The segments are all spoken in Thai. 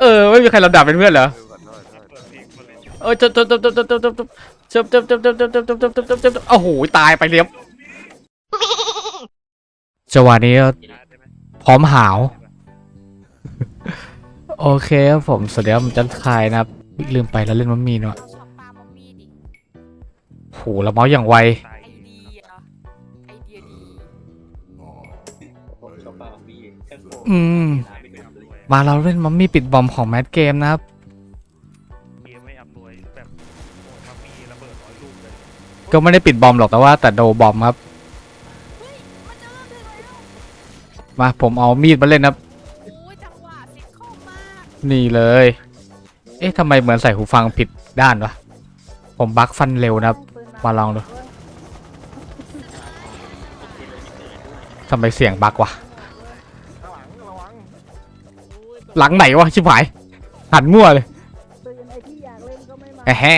เออไม่มีใครลำดับเป็นเพื่อนเหรอเปิดเพลงมาเลยเออจบจบจบจบจบจบจบจบจบจบจบจบจบจบจบจบจบจบจบโอ้โหตายไปเลี้ยมจังหวะนี้ได้ไหมพร้อมหาว โอเคครับผมสวัสดีครับผมจันทายนะครับ ลืมไปแล้วเล่นมัมมี่เนาะชอบปลามัมมี่ดิโหแล้วเมาส์อย่างไวตายไอเดียไอเดียดีผมช อบปลาบีแค่โฟอืมน้ำไม่ถึงเลยมาเราเล่นมัมมี่ปิดบอมของแมทเกมนะครับเกมไม่อำนวยแบบโอ้มามีระเบิดร้อยลูกเลยก็ไม่ได้ปิดบอมหรอกแต่ว่า แต่โดบอมครับเฮ้ยมันจะเริ่มถึงแล้วมาผมเอามีดมาเล่นนะครับโอ้ยจังหวะซิทคอมมากนี่เลย เอ๊ะทำไมเหมือนใส่หูฟังผิดด้านวะ ผมบักฟันเร็วนะครับ มาลองดูทำไมเสียงบักวะ หลังไหนวะชิบหาย หันมั่วเลยปืนไอที่อยากเล่นก็ไม่มาแอะแฮ่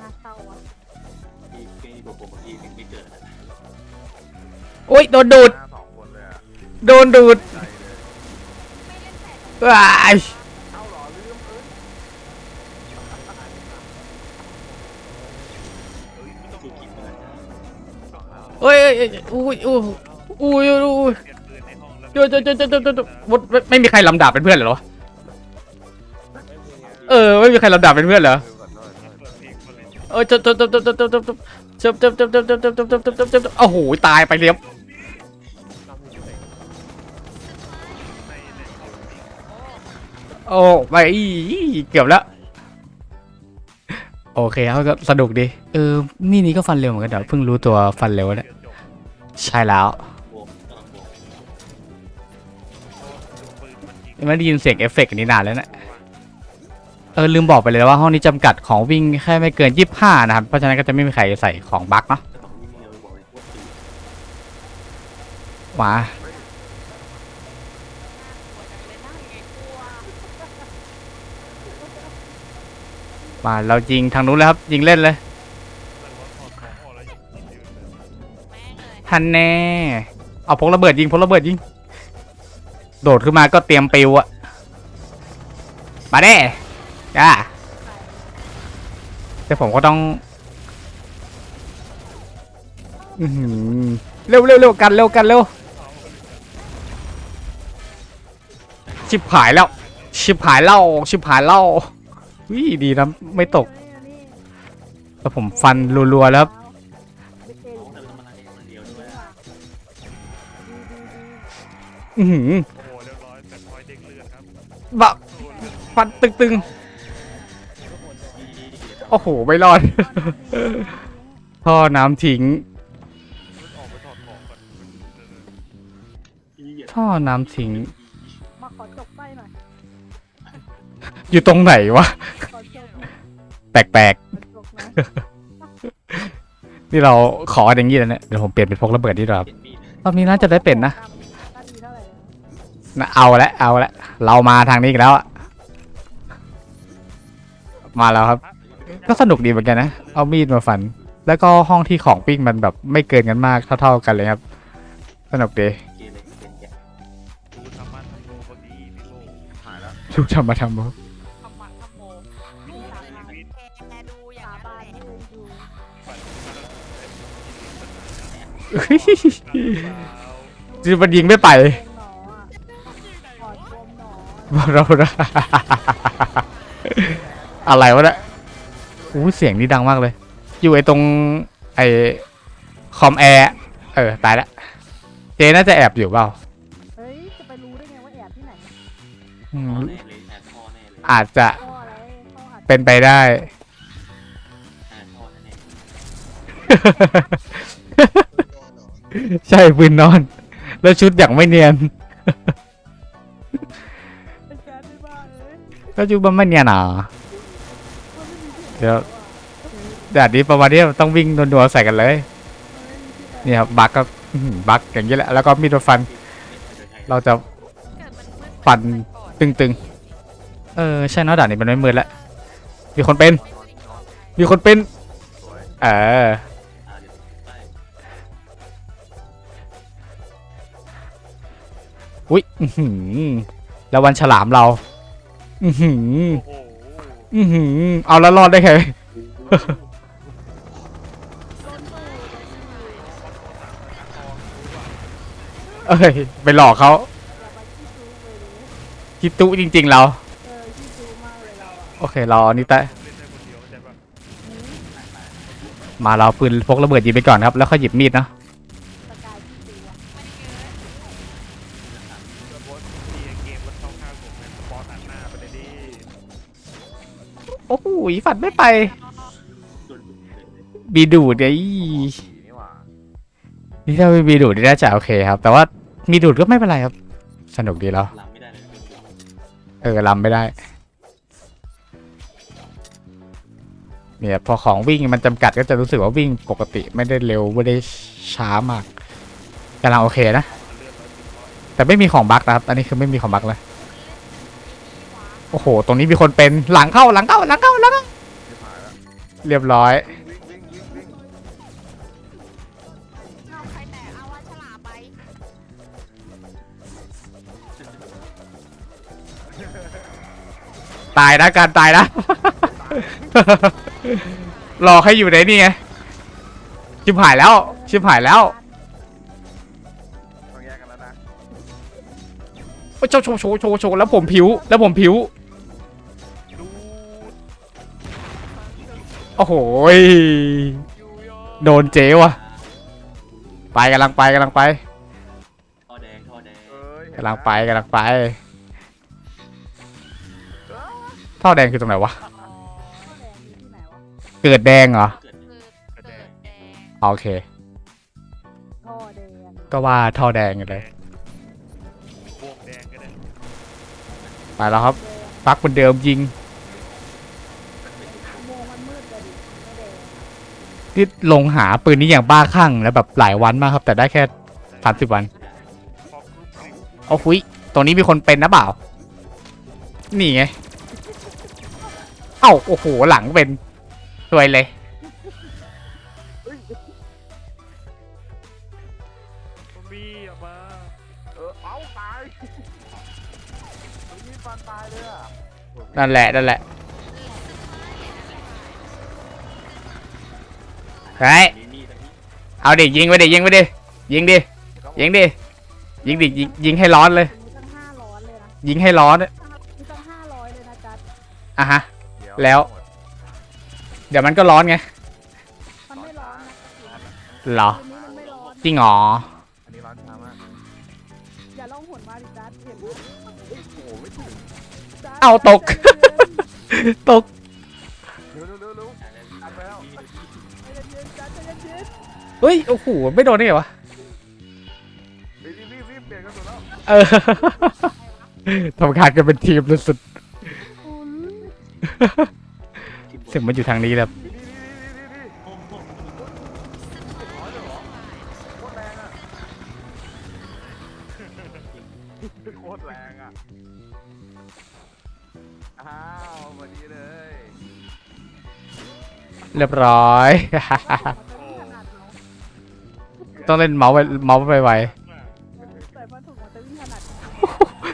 น่าเศร้าอะพี่พี่บอกผมพี่ถึงไม่เกิดโอ้ยโดนดูด หน้าสองคนเลยอะโดนดูดใจเลยว้ายเอ้าเหรอลืมเอ้ยเอ้ยไม่ต้องคือคิดเหมือนกันโอ้ยเอ้ยเอ้ยอุ้ยอุ้ยอุ้ยอุ้ย เปลี่ยนปืนในห้องแล้วเดี๋ยวเดี๋ยวเดี๋ยวเดี๋ยวเดี๋ยวเดี๋ยวไม่ไม่มีใครลำดับเป็นเพื่อนเหรอวะเออไม่มีใครลำดับเป็นเพื่อนเหรอเปิดเพลงมาเลยเออจบจบจบจบจบจบจบจบจบจบจบจบจบจบจบจบจบจบจบโอ้โหตายไปเลี้ยมในเน็ตของจริงโอ้ไปเกือบแล้วโอเคเขาก็สนุกดีเออนี่นี่ก็ฟันเร็วเหมือนกันเดี๋ยวเพิ่งรู้ตัวฟันเร็วเนี่ยใช่แล้ว ไม่ได้ยินเสียงเอฟเฟกต์อันนี้นานแล้วนะเออลืมบอกไปเลยว่าห้องนี้จำกัดของวิ่งแค่ไม่เกิน25นะครับ เพราะฉะนั้นก็จะไม่มีใครใส่ของบั๊กเนาะจะต้องวิ่งเร็วบอกเลยว่ามาปวดจังเลยนั่งไงกลัวมาเรายิงทางนู้นเลยครับ ยิงเล่นเลยแต่ว่าถอดของออกแล้วยิงยิงยืนเลยแม่งเลยทันแน่ เอาพกระเบิดยิงพกระเบิดยิง โดดขึ้นมาก็เตรียมปิวอะมาเด้จ้าแต่ผมก็ต้องอือหือเร็วเร็วเร็วกันเร็วกันเร็วชิบหายแล้ว ชิบหายเล่าชิบหายเล่าวิดีนะไม่ตกไอ้นี่แล้วผมฟันรัวๆแล้วอือหือ บะฟันตึงๆโอ้โห ไม่รอด ท่อน้ำทิ้งมันออกไปถอดของก่อนท่อน้ำทิ้ง มาขอจกไส้หน่อยอยู่ตรงไหนวะ ขอจกหน่อยแปลกจกนะๆ นี่เราขออย่างนี้แล้วเนี่ย เดี๋ยวผมเปลี่ยนเป็นพกระเบิดดีกว่าครับเป็นมีดรอบนี้น่าจะได้เป็นนะค่าดีเท่าไหร่นะ เอาละเอาละเรามาทางนี้อีกแล้วอะมาแล้วครับ ก็สนุกดีเหมือนกันนะ เอามีดมาฟัน แล้วก็ห้องที่ของปิ้งมันแบบไม่เกินกันมากเท่าๆกันเลยครับ สนุกดีเกมเลยเป็นแกะดูธรรมะธรรมโมพอดีพี่โบหายแล้วทุกทำมาทำมาทำมาทำโมดูสามารถแกดูอย่างสานั้นบานแหละไม่เคยดูฝันมาแล้วจีมันยิงไม่ไปโเราอะไรวะเนี่ยอู้เสียงนี่ดังมากเลย อยู่ไอ้ตรงไอ้คอมแอร์เออ ตายละเจน่าจะแอบอยู่เปล่าเฮ้ย จะไปรู้ได้ไงว่าแอบที่ไหนอืพ่อมแน่เลยแอบพ่อแน่เลยอาจจะพ่ออะไรพ่ออาจจะเป็นไปได้ แอบพ่อแน่ใช่ปืนนอน แล้วชุดอย่างไม่เนียนเป็น แล้วชุดมันไม่เนียนอะมันไม่มีที่เดี๋ยวแดดนี้ประมาณนี้ต้องวิ่งนัวๆใส่กันเลยนี่ครับบักก็บักอย่างนี้แหละแล้วก็มีดฟัน เราจะเกิดมันมืดปั่นตึงๆ เออใช่เนอะด่านนี้มันไม่มืดแล้วมีคนเป็น มีคนเป็นเอออุ้ยแล้ววันฉลามเรา อือหือ โอ้โหอือหือ เอาแล้วรอดได้ไง เอ้ย ไปหลอกเขาคิดตุจริง ๆ เรา เออขี้ซูมากเลยเราอะโอเคเราอันนี้แต่เล่นได้คนเดียวเข้าใจปะมาเราเอาปืนพกระเบิดยิงไปก่อนครับ แล้วค่อยหยิบมีดเนะ อ้โหฝันไม่ไป บีดูดไอ้นี่ถ้าไม่มีดูดนี่น่าจะโอเคครับ แต่ว่ามีดูดก็ไม่เป็นไรครับ สนุกดีแล้วเลยเป็นเดียวเออลำไม่ได้ เนี่ยพอของวิ่งมันจำกัดก็จะรู้สึกว่าวิ่งปกติไม่ได้เร็วไม่ได้ช้ามากกำลังโอเคนะ แต่ไม่มีของบั๊กนะครับ อันนี้คือไม่มีของบั๊กเลย โอ้โห ตรงนี้มีคนเป็นหลังเข้าหลังเข้าหลังเข้าหลังเข้าเรียบร้อยเอาใครแต่เอาว่าฉลามไปตายนะการตายนะ รอให้อยู่ในนี่ไงชิบหายแล้ว ชิบหายแล้วต้องแยกกันแล้วนะ โอ้ยโชว์โชว์โชว์โชว์โชว์แล้วผมผิว แล้วผมผิว โอ้โหยยูยอโดนเจ๊ว่ะไปกำลังไปกำลังไปท่อแดงท่อแดงเอ้ยกำลังไปกำลังไปท่อแดงคือตรงไหนวะอ๋อข้าวแดงอยู่ที่ไหนวะเกิดแดงเหรอเกิดคือกระเกิแดดงแดงโอเค ท่อแดงก็ว่าท่อแดงอยู่เลยบวกแดงก็ได้ไปแล้วครับแดงปักเหมือนเดิมยิง อุโมงค์มันมืดเลยดิไม่แดงอะ นี่ลงหาปืนนี้อย่างบ้าคลั่งแล้วแบบหลายวันมากครับ แต่ได้แค่สามสิบวัน เอาคุยตรงนี้มีคนเป็นนะเปล่า นี่ไง เอ้าโอ้โหหลังเป็นสวยเลย ซอมบี้ออกมาเออเอาตายซอมบี้ฟันตายเลยอะนั่นแหละนั่นแหละ เฮ้ยเอาดิยิงไปดิยิงไปดิยิงดิยิงดิยิงดิยิงยิงให้ร้อนเลย ตั้งห้าร้อยเลยนะยิงให้ร้อนมีตั้งห้าร้อยเลยนะจัดอะฮะ แล้ว เดี๋ยวมันก็ร้อนไงมันไม่ร้อนนะเหรอคืนนี้มันไม่ร้อน จริงเหรออันนี้ร้อนช้ามากอย่าล่องหนมาดิจัดเห็นไหมโอ้โหไม่ถึงจัดเอาตก ตก เฮ้ย โอ้โห ไม่โดนได้ไงวะรีบรีบรีบเปลี่ยนกระสุนแล้วเออ ทำการกันเป็นทีมสุดๆอุ้ยที่บๆเสียงมันอยู่ทางนี้แล้วนี่นี่นี่นี่นี่โอ้โหร้อยเลยเหรอโคตรแรงอะโคตรแรงอะอ้าวมาดีเลย เรียบร้อย ต้องเล่นเมาส์ไปเมาส์ไปไวแต่ผ้าถุงมันจะวิ่งถนัด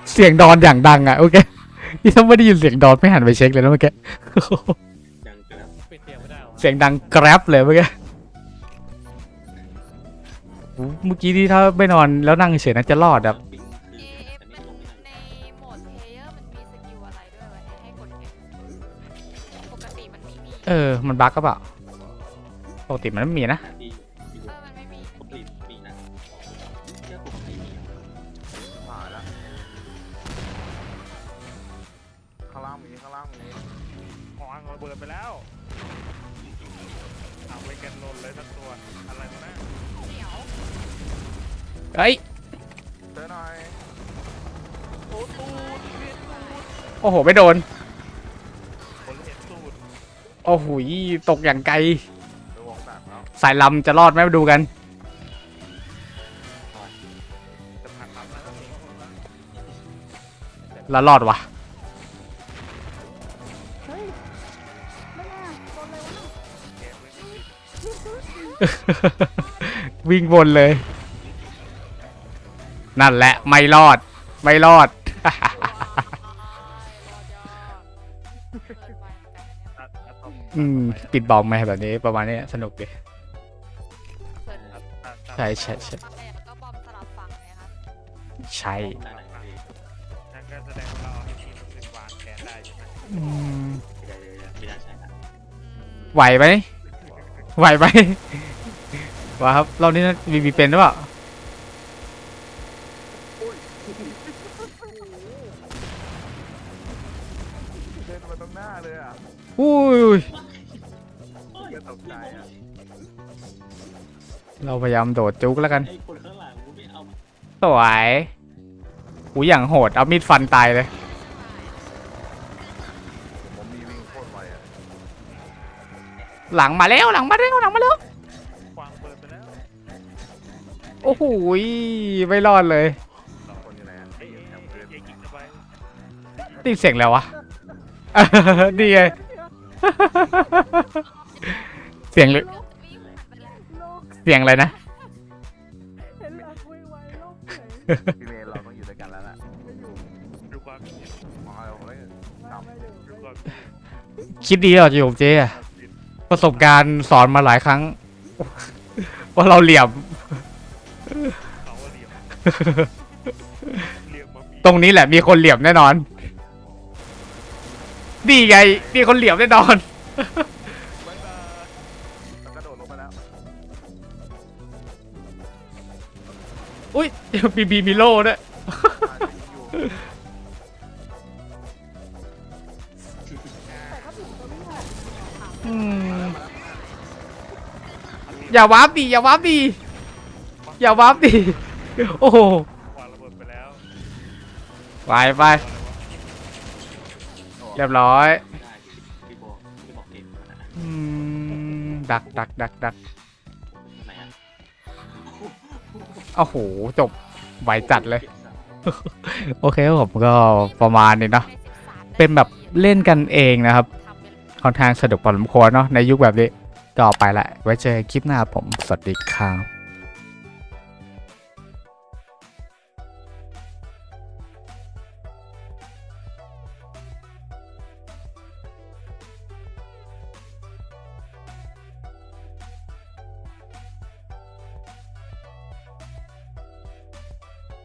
ๆเสียงดอนอย่างดังอะโอเคนี่ถ้าไม่ได้ยินเสียงดอนไม่หันไปเช็คเลยนะเมื่อกี้ ดังเกินปิดเสียงไม่ได้หรอเสียงดังแกร็บเลยเมื่อกี้โอ้เมื่อกี้ที่ถ้าไม่นอนแล้วนั่งเฉยๆน่าจะรอดแบบปิงเอคือฟแต่มัไม่นลงไม่ได้ในโหมดเพลเยอร์มันมีสกิลอะไรด้วยวะให้ให้กดเก็บปกติมันไม่มีเออ มันบั๊กก็เปล่าปกติมันไม่มีนะ ระเบิดไปแล้วเอาไปกันหล่นเลยทั้งตัว อะไรมานะเหนียวเฮ้ย เจอหน่อยโอ้ตูดเห็นตูดโอ้โห ไม่โดน คนเห็นตูดโอ้โหตกอย่างไกล เดี๋ยววงแตกแล้วสายลำจะรอดไหมมาดูกัน จะผ่านลำแล้วก็มีแล้วรอดวะ วิ่งวนเลย นั่นแหละ ไม่รอด ไม่รอดเกินไปเหมือนกันนะเนี่ยอะอะตอมอืม ปิดบอกไหมแบบนี้ ประมาณนี้สนุกดีเกินอะอะอะใช่ใช่ใช่ไปแล้วก็บอมสลับฝั่งเนี่ยครับใช่ได้ไหนพี่นั่นก็แสดงว่าเราเอาให้ทีมมันวางแผนได้ใช่ไหมอืมไม่ได้ไม่ได้ไม่ได้ใช่ละไหวไหมไหวไหม ว้าครับรอบนี้นะมีมีเป็นหรือเปล่าเดินมาตรงหน้าเลยอะอุ้ยก็ตกใจอะเราพยายามโดดจุกแล้วกันไอ้คนข้างหลังกูไม่เอาสวยหูอย่างโหดเอามีดฟันตายเลย ผมมีวิ่งโคตรไวอะหลังมาแล้วหลังมาแล้วหลังมาแล้ว โอ้โหยไม่รอดเลย สองคนอยู่ไหนอะไอ้แถวพื้นไอ้กิ๊กจะไปตีเสียงแล้ววะดีไง เสียงเลยลูกวิ่งผ่านไปแล้วโลกเสียงอะไรนะ เห็นหลังคุยไว้โลกเฉยพี่เมย์เราต้องอยู่ด้วยกันแล้วล่ะไม่อยู่ดูความคิดมาเอาเลยไม่ไม่อยู่ดูไม่อควายู่มคิดคิดดีเหรอโยมเจ๊อะประสบการณ์สอนมาหลายครั้ง ว่าเราเหลี่ยม ตรงนี้แหละมีคนเหลี่ยมแน่นอนดีไงมีคนเหลี่ยมแน่นอนบ๊ายบายแล้วกระโดดลงมาแล้วอุ้ยบีบีมีโล่ด้วยแต่ก็ถึงตัวพี่หกอืมอย่าวาร์ปดีอย่าวาร์ปดีอย่าวาร์ปดี โอ้โหวางระเบิดไปแล้วไปไปเรียบร้อยได้พี่พี่บอกพี่บอกเองนะอืมดักดักดักดักทำไมอะโอ้โหจบไวจัดเลย โอเคครับผมก็ประมาณนี้เนาะใน13เป็นแบบเล่นกันเองนะครับทำเป็นค่อนข้างสนุกพอสมควรเนาะในยุคแบบนี้ก็ไปละไว้เจอกันคลิปหน้าผม สวัสดีครับ